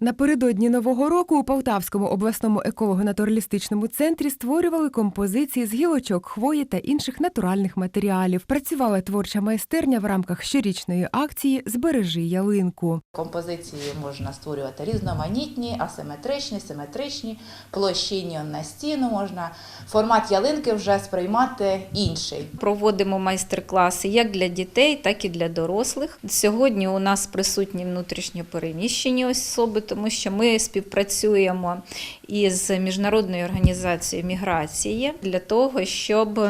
Напередодні нового року у Полтавському обласному еколого-натуралістичному центрі створювали композиції з гілочок, хвої та інших натуральних матеріалів. Працювала творча майстерня в рамках щорічної акції Збережи ялинку. Композиції можна створювати різноманітні, асиметричні, симетричні, площинні на стіну можна. Формат ялинки вже сприймати інший. Проводимо майстер-класи як для дітей, так і для дорослих. Сьогодні у нас присутні внутрішньо переміщені особи, тому що ми співпрацюємо із міжнародною організацією міграції для того, щоб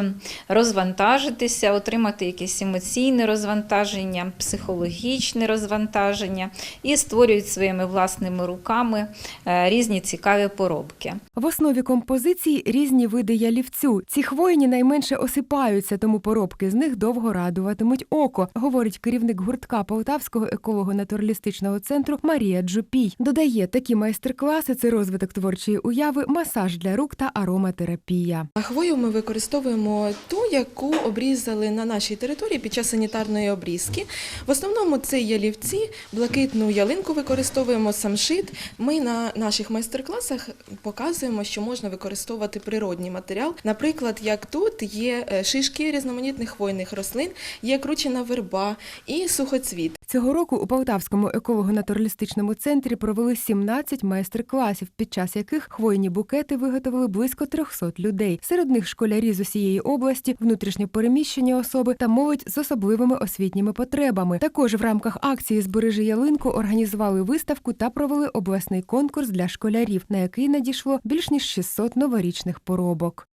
розвантажитися, отримати якесь емоційне розвантаження, психологічне розвантаження і створюють своїми власними руками е, різні цікаві поробки. В основі композиції різні види ялівцю. Ці хвойні найменше осипаються, тому поробки з них довго радуватимуть око, говорить керівник гуртка Полтавського еколого-натуралістичного центру Марія Джупій. Додає, такі майстер-класи це розвиток творчої уяви, масаж для рук та ароматерапія. Хвою ми використовуємо ту, яку обрізали на нашій території під час санітарної обрізки. В основному це ялівці, блакитну ялинку використовуємо самшит. Ми на наших майстер-класах показуємо, що можна використовувати природній матеріал. Наприклад, як тут є е, шишки різноманітних хвойних рослин, є кручена верба і сухоцвіт. Цього року у Полтавському еколого-натуралістичному центрі провели 17 майстер-класів, під час яких хвойні букети виготовили близько 300 людей. Серед них школярі з усієї області, внутрішньо переміщені особи та молодь з особливими освітніми потребами. Також в рамках акції Збережи ялинку організували виставку та провели обласний конкурс для школярів, на який надійшло більш ніж 600 новорічних поробок.